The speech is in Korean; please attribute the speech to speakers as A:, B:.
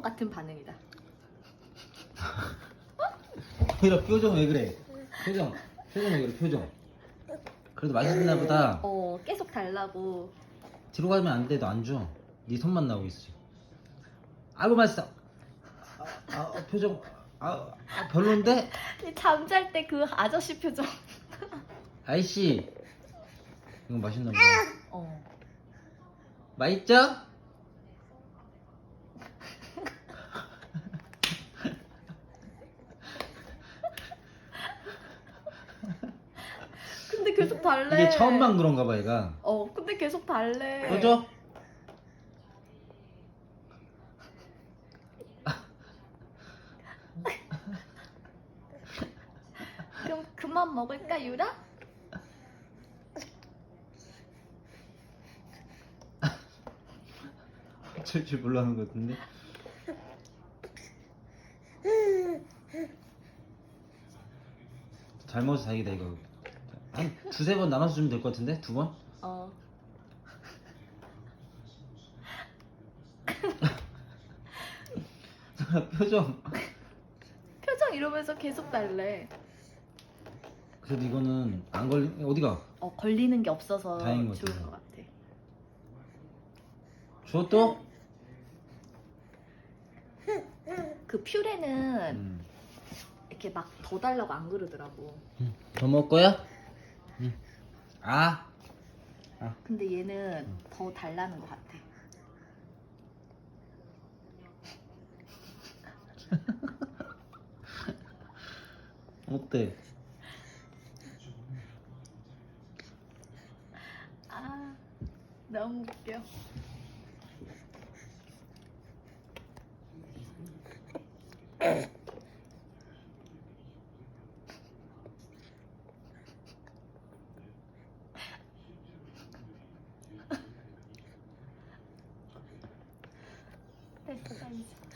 A: 똥 같은 반응이다.
B: 이런 표정 왜 그래? 표정, 표정 왜 그래? 표정. 그래도 맛있나 보다.
A: 어 계속 달라고.
B: 뒤로 가면 안 돼, 너 안 줘. 네 손만 나오고 있어. 지금. 아이고 맛있어. 아, 아, 아, 표정, 아, 아, 별론데?
A: 잠잘 때 그 아저씨 표정.
B: 아이씨, 이거 맛있나 보다.
A: 어.
B: 맛있죠?
A: 근데 계속 달래.
B: 이게 처음만 그런가 봐, 얘가.
A: 어 근데 계속 달래.
B: 그죠?
A: 그럼 그만 먹을까 유라?
B: 철철 몰라하는 것 같은데. 잘 먹어서 다행이다 이거. 한 두세 번 나눠서 주면 될 것 같은데? 두 번?
A: 어.
B: 표정.
A: 표정 이러면서 계속 달래.
B: 그래도 이거는 안 걸리 어디가?
A: 어 걸리는 게 없어서
B: 다행인 것
A: 좋을
B: 같아요.
A: 것 같아.
B: 줘 또?
A: 그 퓨레는
B: 음.
A: 이렇게 막 더 달라고 안 그러더라고.
B: 음. 더 먹을 거야? 응. 아.
A: 근데 얘는
B: 음.
A: 더 달라는 것 같아.
B: 어때?
A: 아 너무 웃겨. 됐어, 다 이제.